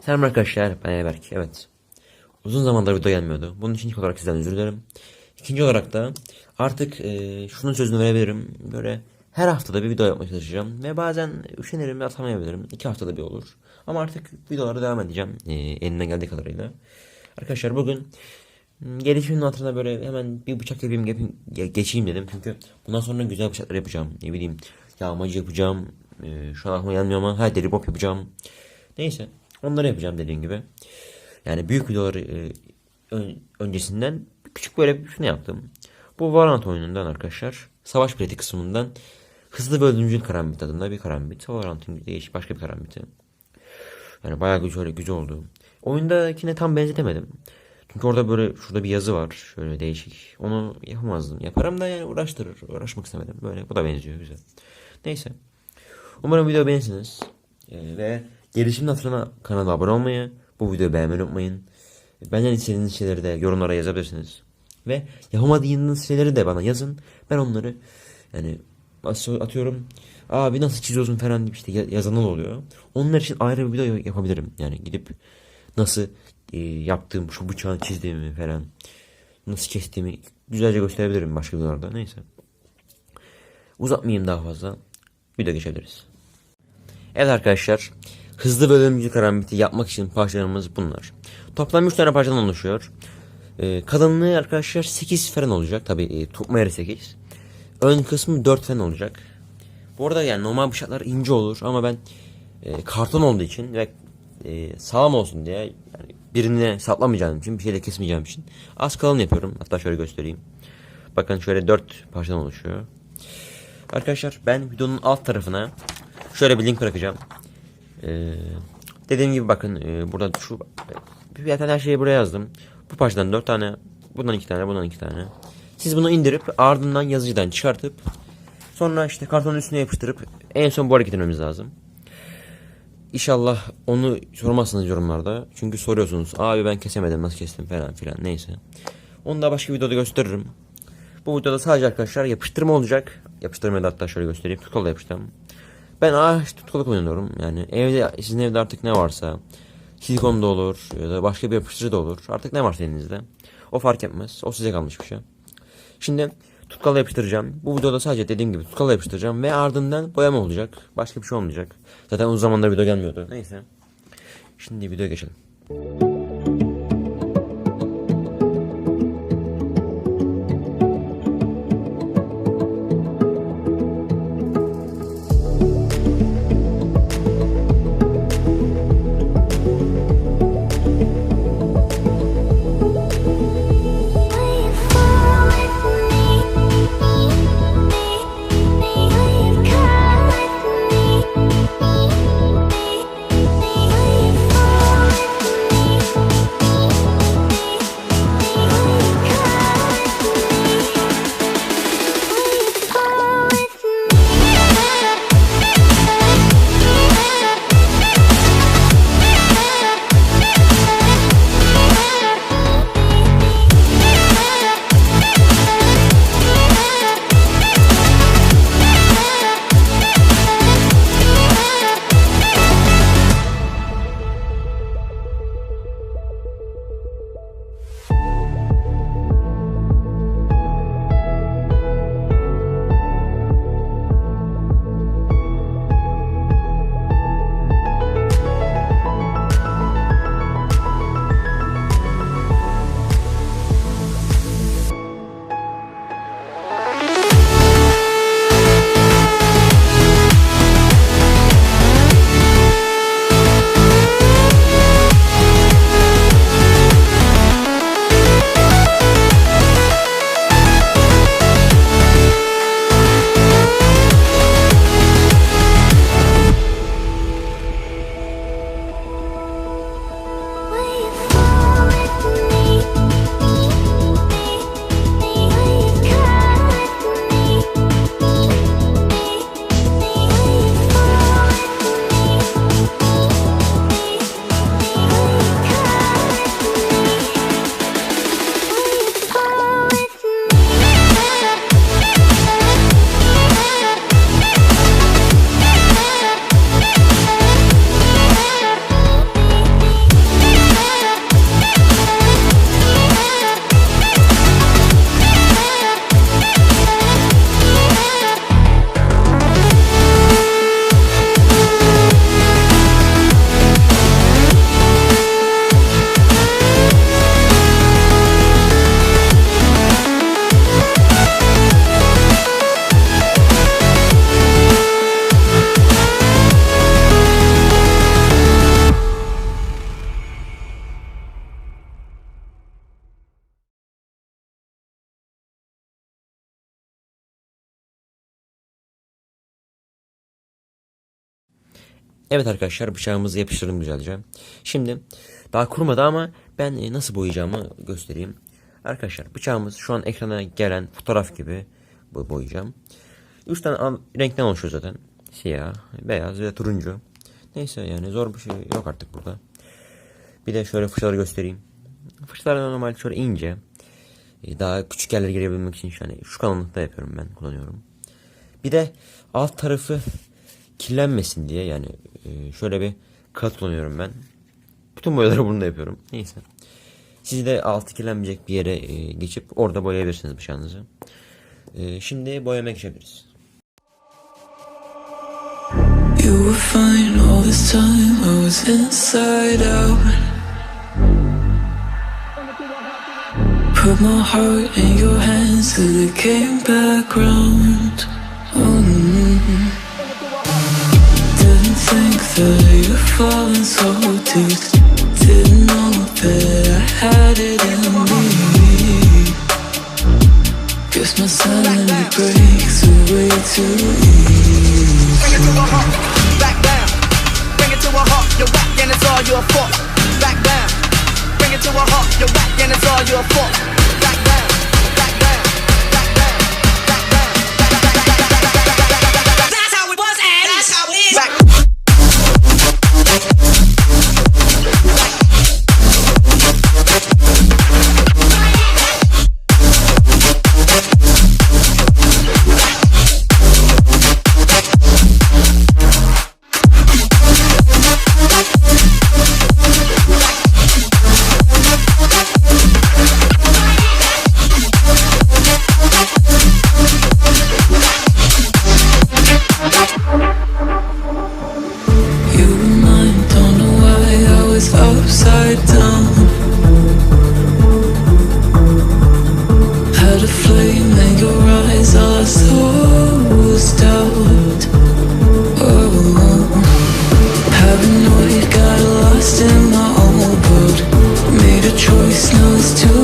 Selam arkadaşlar ben Ayberk evet. Uzun zamandır video gelmiyordu. Bunun için ilk olarak sizden özür dilerim. İkinci olarak da artık e, şunun sözünü verebilirim. Böyle her haftada bir video yapmaya çalışacağım Ve bazen üşenirim ve atamayabilirim. İki haftada bir olur. Ama artık videolara devam edeceğim e, elimden geldiği kadarıyla. Arkadaşlar bugün Gelişimin altına böyle hemen bir bıçak yapayım, yapayım ge- geçeyim dedim. Çünkü bundan sonra güzel bıçaklar yapacağım. Ne bileyim yağmacı yapacağım e, Şu an aklıma gelmiyor ama her deri pop yapacağım. Neyse onları yapacağım dediğim gibi. Yani büyük videoları e, ön- öncesinden küçük böyle bir şunu yaptım. Bu Valorant oyunundan arkadaşlar savaş pratik kısmından hızlı ve ölümcül karambit adında bir karambit. Valorant'ın değişik başka bir karambiti. Yani bayağı güzel, güzel oldu. Oyundakine tam benzetemedim. Çünkü orada böyle şurada bir yazı var. Şöyle değişik. Onu yapamazdım. Yaparım da yani uğraştırır. Uğraşmak istemedim. Böyle bu da benziyor güzel. Neyse. Umarım video beğenirsiniz. Ee, ve gelişimin hatırına kanala abone olmayı, bu videoyu beğenmeyi unutmayın. Benden istediğiniz şeyleri de yorumlara yazabilirsiniz. Ve yapamadığınız şeyleri de bana yazın. Ben onları yani atıyorum abi nasıl çiziyorsun falan deyip işte ya- yazanlar oluyor. Onlar için ayrı bir video yapabilirim. Yani gidip nasıl e, yaptığım şu bıçağı çizdiğimi falan nasıl kestiğimi güzelce gösterebilirim başka videolarda. Neyse. Uzatmayayım daha fazla. Video geçebiliriz. Evet arkadaşlar. Hızlı ve ölümcül karambiti yapmak için parçalarımız bunlar. Toplam 3 tane parçadan oluşuyor. Ee, kalınlığı arkadaşlar 8 falan olacak. Tabi e, tutma yeri 8. Ön kısmı 4 falan olacak. Bu arada yani normal bıçaklar ince olur ama ben e, karton olduğu için ve e, sağlam olsun diye yani birine saplamayacağım için bir şeyle kesmeyeceğim için az kalın yapıyorum. Hatta şöyle göstereyim. Bakın şöyle 4 parçadan oluşuyor. Arkadaşlar ben videonun alt tarafına şöyle bir link bırakacağım. Ee, dediğim gibi bakın e, burada şu tane her şeyi buraya yazdım. Bu parçadan 4 tane, bundan 2 tane, bundan 2 tane. Siz bunu indirip ardından yazıcıdan çıkartıp sonra işte kartonun üstüne yapıştırıp en son bu hareketi etmemiz lazım. İnşallah onu sormazsınız yorumlarda. Çünkü soruyorsunuz. Abi ben kesemedim nasıl kestim falan filan neyse. Onu da başka videoda gösteririm. Bu videoda sadece arkadaşlar yapıştırma olacak. Yapıştırmayı da hatta şöyle göstereyim. Tutkalla yapıştırdım. Ben ağaç tutkalı kullanıyorum. Yani evde sizin evde artık ne varsa silikon da olur ya da başka bir yapıştırıcı da olur. Artık ne varsa elinizde. O fark etmez. O size kalmış bir şey. Şimdi tutkalla yapıştıracağım. Bu videoda sadece dediğim gibi tutkalla yapıştıracağım ve ardından boyama olacak. Başka bir şey olmayacak. Zaten uzun zamandır video gelmiyordu. Neyse. Şimdi videoya geçelim. Evet arkadaşlar bıçağımızı yapıştırdım güzelce. Şimdi daha kurumadı ama ben e, nasıl boyayacağımı göstereyim. Arkadaşlar bıçağımız şu an ekrana gelen fotoğraf gibi boyayacağım. Üç tane an- renkten oluşuyor zaten. Siyah, beyaz ve turuncu. Neyse yani zor bir şey yok artık burada. Bir de şöyle fırçaları göstereyim. Fırçalar normal şöyle ince. E, Daha küçük yerlere girebilmek için yani şu kalınlıkta yapıyorum ben kullanıyorum. Bir de alt tarafı kirlenmesin diye yani e, şöyle bir kullanıyorum ben. Bütün boyaları bunu da yapıyorum. Neyse. Siz de altı kirlenmeyecek bir yere e, geçip orada boyayabilirsiniz bıçağınızı. E, Şimdi boyamaya geçebiliriz. You were fine all this time, I was inside out. Put my heart in your hands till it came back round. Mm. Didn't that you'd fallen so deep. Didn't know that I had it in me. Guess my sanity breaks too easy. Bring it to a halt, back down. Bring it to a halt, you're and it's all your fault. Back down. Bring it to a halt, you're and it's all your fault. Lost in my own world. Made a choice, now it's too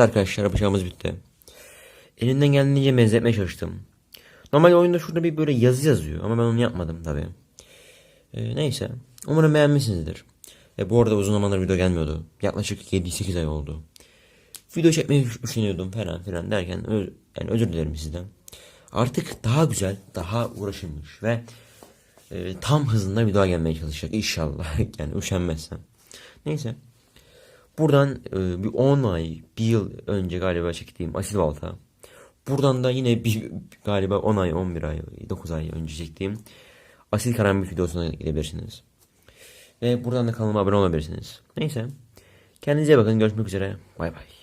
Arkadaşlar bıçağımız bitti. Elimden geldiğince benzetmeye çalıştım. Normal oyunda şurada bir böyle yazı yazıyor ama ben onu yapmadım tabi. neyse. Umarım beğenmişsinizdir. E, bu arada uzun zamandır video gelmiyordu. Yaklaşık 7-8 ay oldu. Video çekmeyi düşünüyordum falan filan derken ö- yani özür dilerim sizden. Artık daha güzel, daha uğraşılmış ve e, tam hızında video gelmeye çalışacak inşallah. yani üşenmezsem. Neyse. Buradan e, bir 10 ay, bir yıl önce galiba çektiğim Asil Balta. Buradan da yine bir galiba 10 ay, 11 ay, 9 ay önce çektiğim Asil Karambit videosuna gidebilirsiniz. Ve buradan da kanalıma abone olabilirsiniz. Neyse. Kendinize bakın. Görüşmek üzere. Bay bay.